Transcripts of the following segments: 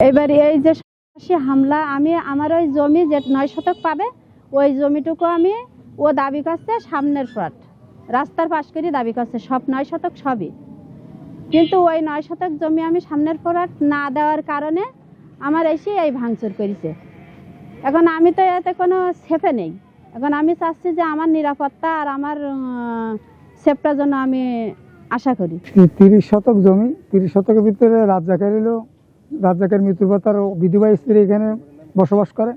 এবার এই যে সন্ত্রাসী হামলা, আমি আমার ওই জমি যে নয় শতক পাবে, ওই জমিটুকু আমি ও দাবি করছে সামনের ফ্রট রাস্তার পাশ করে দাবি করছে, সব নয় শতক সবই। কিন্তু ওই নয় শতক জমি আমি সামনের ফ্রট না দেওয়ার কারণে আমার এসে এই ভাঙচুর করেছে। এখন আমি তো এতে কোনো সেফে নেই। এখন আমি চাচ্ছি যে আমার নিরাপত্তা আর আমার সেফটার জন্য আমি আশা করি। তিরিশ শতক জমি, তিরিশ শতকের ভিতরে রাজ্জাকের এলো রাজ্জাকের মৃত্যুর পর তার বিধবা স্ত্রী এখানে বসবাস করে।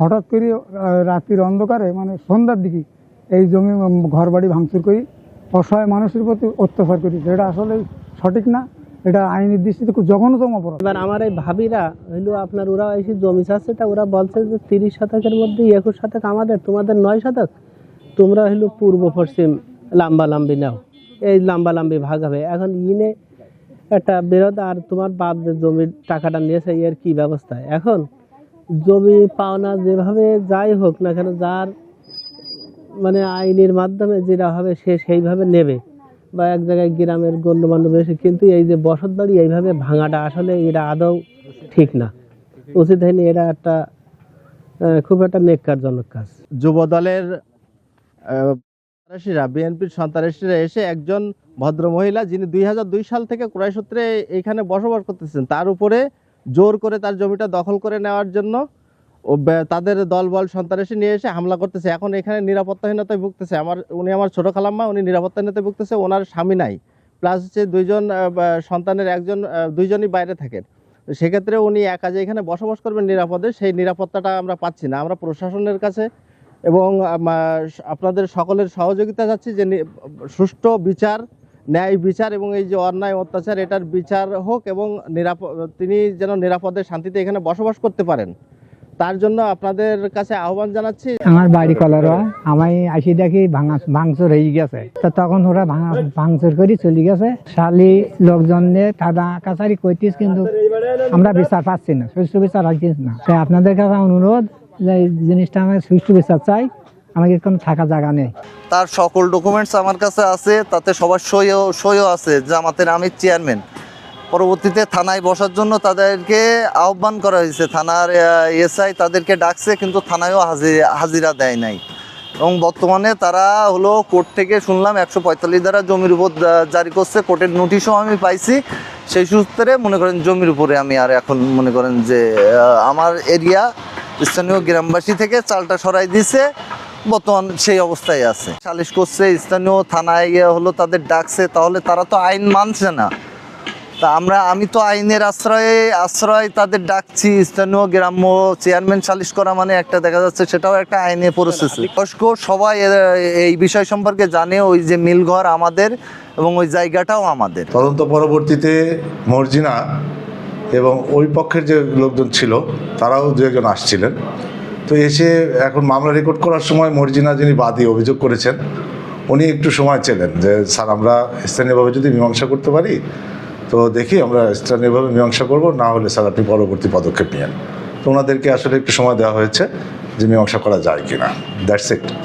হঠাৎ করে রাত্রির অন্ধকারে মানে সন্ধ্যার দিকে এই জমি ঘর বাড়ি ভাঙচুর করি অসহায় মানুষের প্রতি অত্যাচার করি যেটা আসলে সঠিক না, এটা আইনের দৃষ্টিতে খুব জঘন্যতম অপরাধ। এবার আমার এই ভাবিরা, হইল আপনার ওরা এসে জমি চাচ্ছে, তা ওরা বলছে যে তিরিশ শতকের মধ্যে একুশ শতক আমাদের, তোমাদের নয় শতক? তোমরা হইল পূর্ব পশ্চিম লাম্বা লাম্বি নাও। এই লাম্বা লাম্বি ভাগ হবে। এখন ইনে একটা বিরোধ আর তোমার বাপ যে জমির টাকাটা নিয়েছে, এর কি ব্যবস্থা? এখন জমি পাওনা যেভাবে যাই হোক না কেন, যার মানে আইনের মাধ্যমে যেটা হবে সে সেইভাবে নেবে। বা এক জায়গায় গ্রামের গণ্যমান্য বেশি কিন্তু এই যে বসত বাড়ি, এইভাবে ভাঙাটা আসলে এটা আদৌ ঠিক না। উচিত হয়নি, এটা একটা খুব একটা নেককারজনক কাজ। যুব দলের সন্ত্রাসীরা, বিএনপির সন্ত্রাসীরা এসে একজন ভদ্র মহিলা যিনি দুই হাজার দুই সাল থেকে ক্রয় সূত্রে এখানে বসবাস করতেছেন, তার উপরে জোর করে তার জমিটা দখল করে নেওয়ার জন্য তাদের দলবল সন্ত্রাসী নিয়ে এসে হামলা করতেছে। এখন এখানে নিরাপত্তাহীনতায় ভুগতেছে। আমার, উনি আমার ছোট খালাম্মা, উনি নিরাপত্তাহীনতায় ভুগতেছে, ওনার স্বামী নাই। প্লাস হচ্ছে দুইজন সন্তানের একজন দুইজনই বাইরে থাকেন। সেক্ষেত্রে উনি একা যে এখানে বসবাস করবেন নিরাপদে, সেই নিরাপত্তাটা আমরা পাচ্ছি না। আমরা প্রশাসনের কাছে এবং আপনাদের সকলের সহযোগিতা চাচ্ছি যে সুষ্ঠু বিচার, ন্যায় বিচার এবং এই যে অন্যায় অত্যাচার, এটার বিচার হোক এবং নিরাপদ তিনি যেন নিরাপদে শান্তিতে এখানে বসবাস করতে পারেন। তার জন্য আপনাদের কাছে আহ্বান জানাচ্ছি। আমার বাড়ি কলারা, আমি আসি দেখি ভাঙা, ভাঙচুর হয়ে গেছে। তো তখন ওরা ভাঙা, ভাঙচুর করে চলে গেছে। শালি লোকজন তাদা কাছারি কইতিস কিন্তু আমরা বিচার পাচ্ছি না, সুষ্ঠু বিচার হচ্ছিস না। তাই আপনাদের কাছে অনুরোধ জিনিসটা আমাকে সুষ্ঠু বিচার চাই, আমাকে কোনো থাকা জায়গা নেই। তার সকল ডকুমেন্টস আমার কাছে আছে, তাতে সবার সইও সইও আছে, জামাতের আমির চেয়ারম্যান পরবর্তীতে থানায় বসার জন্য তাদেরকে আহ্বান করা হয়েছে। থানার এসআই তাদেরকে ডাকছে, কিন্তু থানায়ও হাজি- হাজিরা দেয় নাই। এবং বর্তমানে তারা হলো কোর্ট থেকে শুনলাম একশো পঁয়তাল্লিশ দ্বারা জমির উপর জারি করছে। কোর্টের নোটিশও আমি পাইছি। সেই সূত্রে মনে করেন জমির উপরে আমি আর এখন মনে করেন যে আমার এরিয়া স্থানীয় গ্রামবাসী থেকে চালটা সরাই দিছে। বর্তমান সেই অবস্থায় আছে। সালিশ করছে, স্থানীয় থানায় গিয়ে হলো তাদের ডাকছে, তাহলে তারা তো আইন মানছে না। তা আমরা, আমি তো আইনের আশ্রয়ে, আশ্রয় তাদের ডাকছি, স্থানীয় গ্রাম্য চেয়ারম্যান সালিশ করা মানে একটা দেখা যাচ্ছে সেটাও একটা আইনে প্রসেস বয়স্ক সবাই এই বিষয় সম্পর্কে জানে, ওই যে মিলঘর আমাদের এবং ওই জায়গাটাও আমাদের। তদন্ত পরবর্তীতে মর্জিনা এবং ওই পক্ষের যে লোকজন ছিল, তারাও দু একজন আসছিলেন। তো এসে এখন মামলা রেকর্ড করার সময় মর্জিনা যিনি বাদী অভিযোগ করেছেন, উনি একটু সময় চেলেন যে, স্যার, আমরা স্থানীয়ভাবে যদি মীমাংসা করতে পারি, তো দেখি আমরা স্থানীয়ভাবে মীমাংসা করব, না হলে স্যার আপনি পরবর্তী পদক্ষেপ নিয়েন। তো ওনাদেরকে আসলে একটু সময় দেওয়া হয়েছে যে, মীমাংসা করা যায় কিনা। That's it.